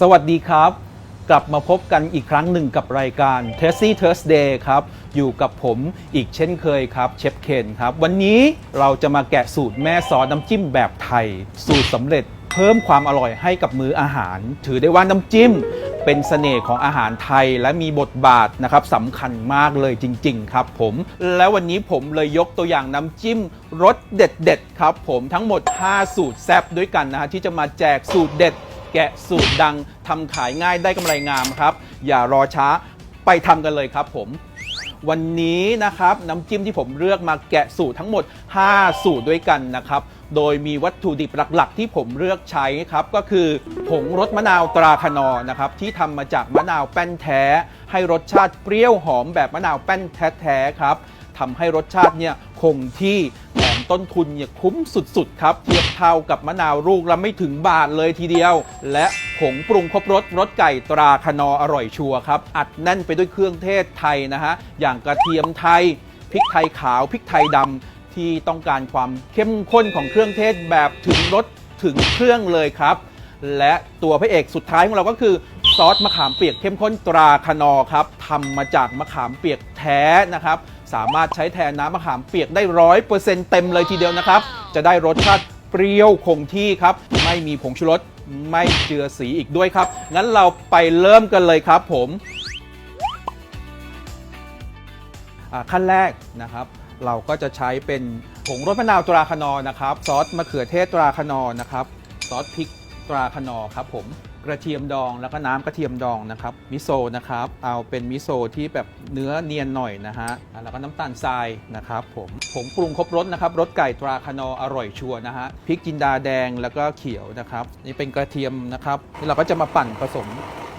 สวัสดีครับ กลับมาพบกันอีกครั้งหนึ่งกับรายการ t e s t y Thursday ครับ อยู่กับผมอีกเช่นเคยครับ เชฟเคนครับ วันนี้เราจะมาแกะสูตรแม่ซอสน้ำจิ้มแบบไทย สูตรสำเร็จเพิ่มความอร่อยให้กับมื้ออาหาร ถือได้ว่าน้ำจิ้มเป็นเสน่ห์ของอาหารไทยและมีบทบาทนะครับสำคัญมากเลยจริง ๆ ครับผม และวันนี้ผมเลยยกตัวอย่างน้ำจิ้มรสเด็ด ๆ ครับผมทั้งหมด 5 สูตรแซบด้วยกันนะฮะที่จะมาแจกสูตรเด็ด แกะสูตรดังทำขายง่ายได้กำไรงามครับ อย่ารอช้าไปทำกันเลยครับผม วันนี้นะครับน้ำจิ้มที่ผมเลือกมาแกะสูตรทั้งหมด 5 สูตรด้วยกันนะครับ โดยมีวัตถุดิบหลักๆ ที่ผมเลือกใช้ครับก็คือผงรสมะนาวตราคานอนะครับที่ทำมาจากมะนาวแป้นแท้ ให้รสชาติเปรี้ยวหอมแบบมะนาวแป้นแท้ๆครับทำให้รสชาติเนี่ยคงที่ ต้นทุนเนี่ยคุ้มสุดๆครับเทียบเท่ากับมะนาวลูกละไม่ถึงบาทเลยทีเดียว และผงปรุงครบรสรสไก่ตราคนอร์อร่อยชัวร์ครับอัดแน่นไปด้วยเครื่องเทศไทยนะฮะอย่างกระเทียมไทยพริกไทยขาวพริกไทยดำที่ต้องการความเข้มข้นของเครื่องเทศแบบถึงรสถึงเครื่องเลยครับ และตัวพระเอกสุดท้ายของเราก็คือซอสมะขามเปียกเข้มข้นตราคนอครับทำมาจากมะขามเปียกแท้นะครับ สามารถใช้แทนน้ำมะขามเปียกได้ร้อยเปอร์เซ็นต์เต็มเลยทีเดียวนะครับ จะได้รสชาติเปรี้ยวคงที่ครับ ไม่มีผงชูรสไม่เจือสีอีกด้วยครับ งั้นเราไปเริ่มกันเลยครับผมอ่าขั้นแรกนะครับ เราก็จะใช้เป็นผงรสมะนาวตราคานอร์นะครับ ซอสมะเขือเทศตราคานอร์นะครับ ซอสพริกตราคานอร์ครับผม กระเทียมดองแล้วก็น้ำกระเทียมดองนะครับมิโซะนะครับเอาเป็นมิโซะที่แบบเนื้อเนียนหน่อยนะฮะแล้วก็น้ำตาลทรายนะครับผมผงปรุงครบรสนะครับรสไก่ตราคานอร์อร่อยชัวร์นะฮะพริกจินดาแดงแล้วก็เขียวนะครับนี่เป็นกระเทียมนะครับนี่เราก็จะมาปั่นผสม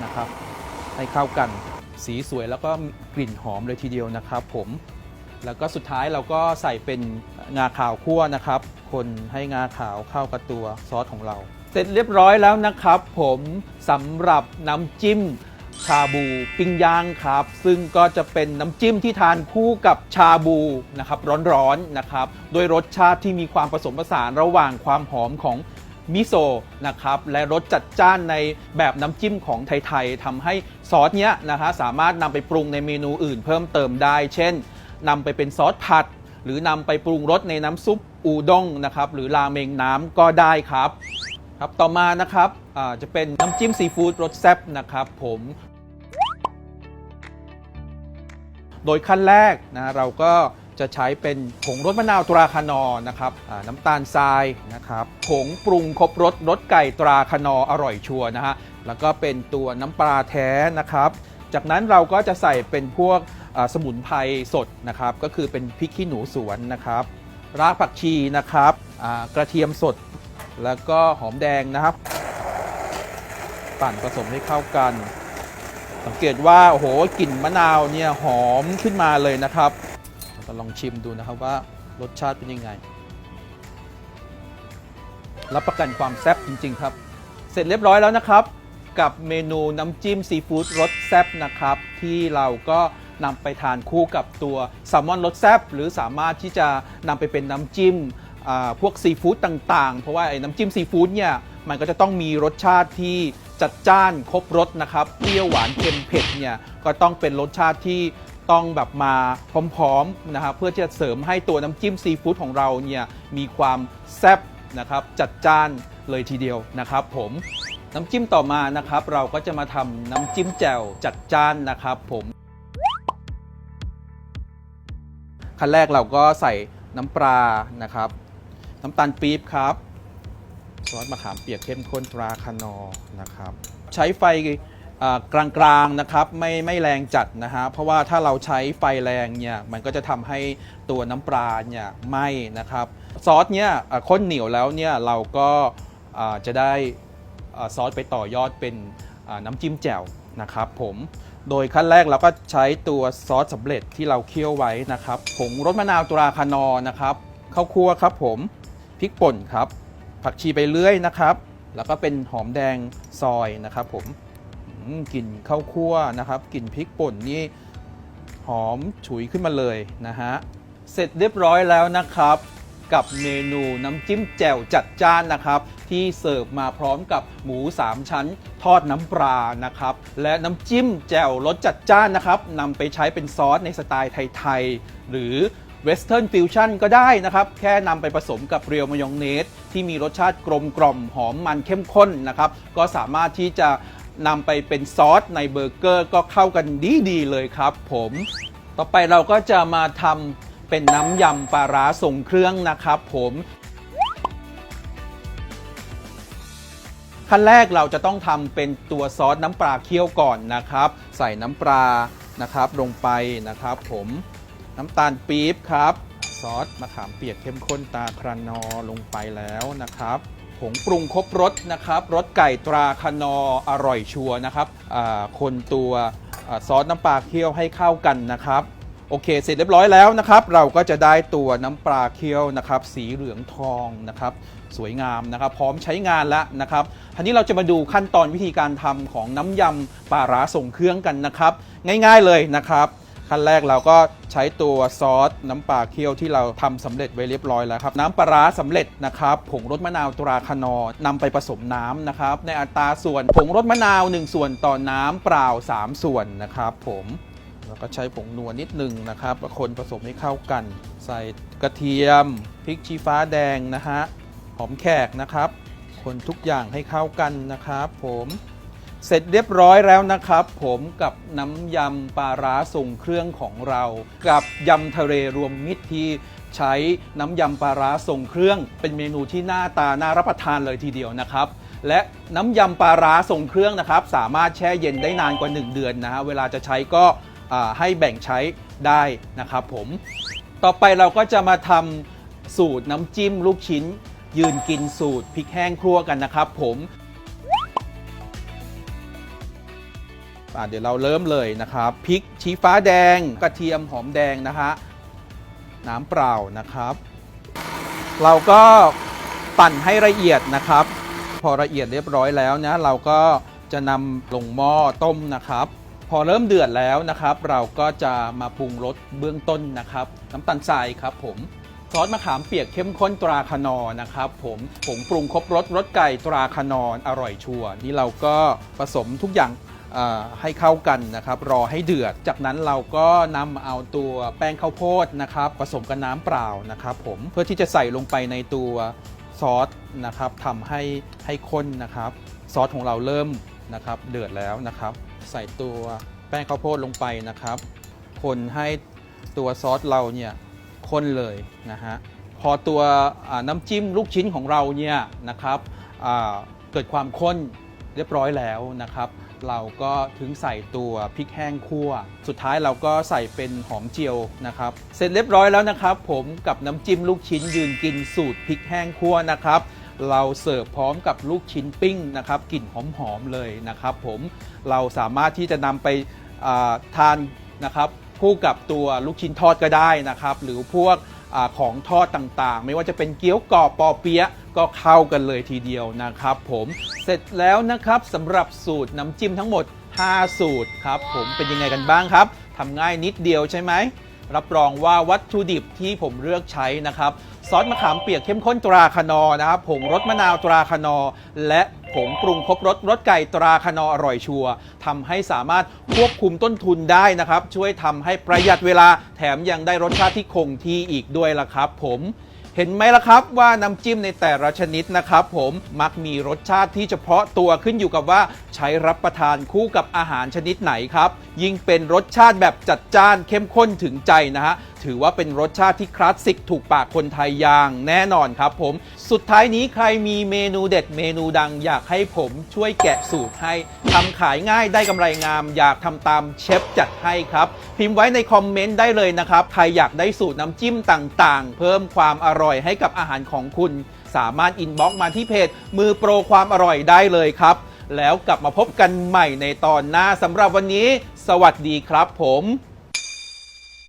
นะครับให้เข้ากันสีสวยแล้วก็กลิ่นหอมเลยทีเดียวนะครับ ผมแล้วก็สุดท้ายเราก็ใส่เป็นงาขาวคั่วนะครับ คนให้งาขาวเข้ากับตัวซอสของเรา เสร็จเรียบร้อยแล้วนะครับ ผมสำหรับน้ำจิ้มชาบูปิ้งย่างครับ ซึ่งก็จะเป็นน้ำจิ้มที่ทานคู่กับชาบูนะครับร้อนๆนะครับด้วยรสชาติที่มีความผสมผสานระหว่างความหอมของมิโซะนะครับและรสจัดจ้านในแบบน้ำจิ้มของไทยๆทำให้ซอสเนี้ยนะฮะสามารถนำไปปรุงในเมนูอื่นเพิ่มเติมได้ เช่นนำไปเป็นซอสผัด หรือนำไปปรุงรสในน้ำซุปอูด้งนะครับหรือราเมงน้ำก็ได้ครับ ครับต่อมานะครับอ่าจะเป็นน้ำจิ้มซีฟู้ดรสแซ่บนะครับผม โดยขั้นแรกนะเราก็จะใช้เป็นผงรสมะนาวตราคานอนะครับน้ำตาลทรายนะครับผงปรุงครบรสรสไก่ตราคานออร่อยชัวนะฮะแล้วก็เป็นตัวน้ำปลาแท้นะครับ จากนั้นเราก็จะใส่เป็นพวกสมุนไพรสดนะครับ ก็คือเป็นพริกขี้หนูสวนนะครับ รากผักชีนะครับกระเทียมสด แล้วก็หอมแดงนะครับ ปั่นผสมให้เข้ากัน สังเกตว่า โอ้โหกลิ่นมะนาวเนี่ยหอมขึ้นมาเลยนะครับเราลองชิมดูนะครับว่ารสชาติเป็นยังไง รับประกันความแซ่บจริง ๆ ครับ เสร็จเรียบร้อยแล้วนะครับ กับเมนูน้ำจิ้มซีฟู้ดรสแซ่บนะครับ ที่เราก็นำไปทานคู่กับตัวแซลมอนรสแซ่บหรือสามารถที่จะนำไปเป็นน้ำจิ้ม พวกซีฟู้ดต่างๆ เพราะว่าไอ้น้ำจิ้มซีฟู้ดเนี่ยมันก็จะต้องมีรสชาติที่จัดจ้านครบรสนะครับเปรี้ยวหวานเค็มเผ็ดเนี่ยก็ต้องเป็นรสชาติที่ต้องแบบมาพร้อมๆนะครับเพื่อที่จะเสริมให้ตัวน้ำจิ้มซีฟู้ดของเราเนี่ยมีความแซ่บนะครับจัดจ้านเลยทีเดียวนะครับ ผมน้ำจิ้มต่อมานะครับ เราก็จะมาทำน้ำจิ้มแจ่วจัดจ้านนะครับผมขั้นแรกเราก็ใส่น้ำปลานะครับ น้ำตาลปี๊บครับซอสมะขามเปียกเข้มข้นตราคานอนะครับ ใช้ไฟกลางๆนะครับไม่ไม่แรงจัดนะฮะเพราะว่าถ้าเราใช้ไฟแรงเนี่ยมันก็จะทำให้ตัวน้ำปลาเนี่ยไหม้นะครับซอสเนี่ยข้นเหนียวแล้วเนี่ยเราก็จะได้ซอสไปต่อยอดเป็นน้ำจิ้มแจ่วนะครับผมโดยขั้นแรกเราก็ใช้ตัวซอสสำเร็จที่เราเคี่ยวไว้นะครับผงรสมะนาวตราคานอนะครับข้าวคั่วครับผม พริกป่นครับ ผักชีไปเรื่อยนะครับ แล้วก็เป็นหอมแดงซอยนะครับผมมกลิ่นข้าวคั่วนะครับกลิ่นพริกป่นนี่หอมฉุยขึ้นมาเลยนะฮะเสร็จเรียบร้อยแล้วนะครับกับเมนูน้ำจิ้มแจ่วจัดจ้านนะครับ ที่เสิร์ฟมาพร้อมกับหมู 3 ชั้น ทอดน้ำปลานะครับ และน้ำจิ้มแจ่วรสจัดจ้านนะครับนำไปใช้เป็นซอสในสไตล์ไทย ๆ หรือ เวสเทิร์นฟิวชั่นก็ได้นะครับ แค่นำไปผสมกับเรียวมายองเนส ที่มีรสชาติกลมกล่อมหอมมันเข้มข้นนะครับ ก็สามารถที่จะนำไปเป็นซอสในเบอร์เกอร์ก็เข้ากันดีๆเลยครับผม ต่อไปเราก็จะมาทำเป็นน้ำยำปลาร้าทรงเครื่องนะครับผมขั้นแรกเราจะต้องทำเป็นตัวซอสน้ำปลาเคี่ยวก่อนนะครับ ใส่น้ำปลานะครับลงไปนะครับผม น้ำตาลปี๊บครับ ซอสมะขามเปียกเข้มข้นตาครานอลงไปแล้วนะครับผงปรุงครบรสนะครับรสไก่ตราคานออร่อยชัวนะครับคนตัวอซอสน้ำปลาเคี่ยวให้เข้ากันนะครับ โอเค เสร็จเรียบร้อยแล้วนะครับ เราก็จะได้ตัวน้ำปลาเคี่ยวนะครับ สีเหลืองทองนะครับ สวยงามนะครับ พร้อมใช้งานแล้วนะครับทีนี้เราจะมาดูขั้นตอนวิธีการทำของน้ำยำปลาร้าส่งเครื่องกันนะครับ ง่าย ๆเลยนะครับ ขั้นแรกเราก็ใช้ตัวซอสน้ำปลาเคี่ยวที่เราทำสำเร็จไว้เรียบร้อยแล้วครับ น้ำปลาร้าสำเร็จนะครับผงรสมะนาวตราคานอนำไปผสมน้ำนะครับในอัตราส่วนผงรสมะนาว 1 ส่วนต่อน้ำเปล่า 3 ส่วนนะครับผมแล้วก็ใช้ผงนัวนิดหนึ่งนะครับคนผสมให้เข้ากัน ใส่กระเทียมพริกชี้ฟ้าแดงนะฮะหอมแขกนะครับ คนทุกอย่างให้เข้ากันนะครับผม เสร็จเรียบร้อยแล้วนะครับ ผมกับน้ำยำปลาร้าส่งเครื่องของเรา กับยำทะเลรวมมิตรที่ใช้น้ำยำปลาร้าส่งเครื่อง เป็นเมนูที่หน้าตาน่ารับประทานเลยทีเดียวนะครับ และน้ำยำปลาร้าส่งเครื่องนะครับ สามารถแช่เย็นได้นานกว่า 1 เดือนนะฮะเวลาจะใช้ก็ให้แบ่งใช้ได้นะครับ ผม ต่อไปเราก็จะมาทำสูตรน้ำจิ้มลูกชิ้น ยืนกินสูตรพริกแห้งครัวกันนะครับ ผม เดี๋ยวเราเริ่มเลยนะครับพริกชี้ฟ้าแดงกระเทียมหอมแดงนะฮะน้ำเปล่านะครับ เราก็ปั่นให้ละเอียดนะครับ พอละเอียดเรียบร้อยแล้วนะเราก็จะนำลงหม้อต้มนะครับ พอเริ่มเดือดแล้วนะครับ เราก็จะมาปรุงรสเบื้องต้นนะครับน้ำตาลทรายครับผมซอสมะขามเปียกเข้มข้นตราคานอนะครับ ผมผงปรุงครบรสรสไก่ตราคานอนอร่อยชัวร์นี่เราก็ผสมทุกอย่าง ให้เข้ากันนะครับ รอให้เดือด จากนั้นเราก็นำเอาตัวแป้งข้าวโพดนะครับ ผสมกับน้ำเปล่านะครับผมเพื่อที่จะใส่ลงไปในตัวซอสนะครับทำให้ให้ข้นนะครับ ซอสของเราเริ่มนะครับเดือดแล้วนะครับ ใส่ตัวแป้งข้าวโพดลงไปนะครับ คนให้ตัวซอสเราเนี่ยข้นเลยนะฮะพอตัวน้ำจิ้มลูกชิ้นของเราเนี่ยนะครับเกิดความข้นเรียบร้อยแล้วนะครับ เราก็ถึงใส่ตัวพริกแห้งคั่ว สุดท้ายเราก็ใส่เป็นหอมเจียวนะครับ เสร็จเรียบร้อยแล้วนะครับ ผมกับน้ำจิ้มลูกชิ้นยืนกินสูตรพริกแห้งคั่วนะครับ เราเสิร์ฟพร้อมกับลูกชิ้นปิ้งนะครับกลิ่นหอมๆเลยนะครับ ผมเราสามารถที่จะนำไปาทานนะครับคู่กับตัวลูกชิ้นทอดก็ได้นะครับ หรือพวกอของทอดต่างๆ ไม่ว่าจะเป็นเกี๊ยวกรอบปอเปี๊ยะ ก็เข้ากันเลยทีเดียวนะครับผมเสร็จแล้วนะครับสำหรับสูตรน้ำจิ้มทั้งหมด 5 สูตรครับผมเป็นยังไงกันบ้างครับทำง่ายนิดเดียวใช่ไหมรับรองว่าวัตถุดิบที่ผมเลือกใช้นะครับ ซอสมะขามเปียกเข้มข้นตราคานอนะครับผงรสมะนาวตราคานอ และผงปรุงครบรสรสไก่ตราคานออร่อยชัวร์ทำให้สามารถควบคุมต้นทุนได้นะครับ ช่วยทำให้ประหยัดเวลาแถมยังได้รสชาติที่คงที่อีกด้วยล่ะครับ ผม เห็นไหมล่ะครับว่าน้ำจิ้มในแต่ละชนิดนะครับผมมักมีรสชาติที่เฉพาะตัวขึ้นอยู่กับว่าใช้รับประทานคู่กับอาหารชนิดไหนครับ ยิ่งเป็นรสชาติแบบจัดจ้านเข้มข้นถึงใจนะฮะ ถือว่าเป็นรสชาติที่คลาสสิกถูกปากคนไทยอย่างแน่นอนครับผม สุดท้ายนี้ใครมีเมนูเด็ดเมนูดังอยากให้ผมช่วยแกะสูตรให้ทำขายง่ายได้กำไรงาม อยากทำตามเชฟจัดให้ครับ พิมพ์ไว้ในคอมเมนต์ได้เลยนะครับ ใครอยากได้สูตรน้ำจิ้มต่างๆ เพิ่มความอร่อยให้กับอาหารของคุณ สามารถอินบ็อกซ์มาที่เพจ มือโปรความอร่อยได้เลยครับแล้วกลับมาพบกันใหม่ในตอนหน้าสำหรับวันนี้ สวัสดีครับผม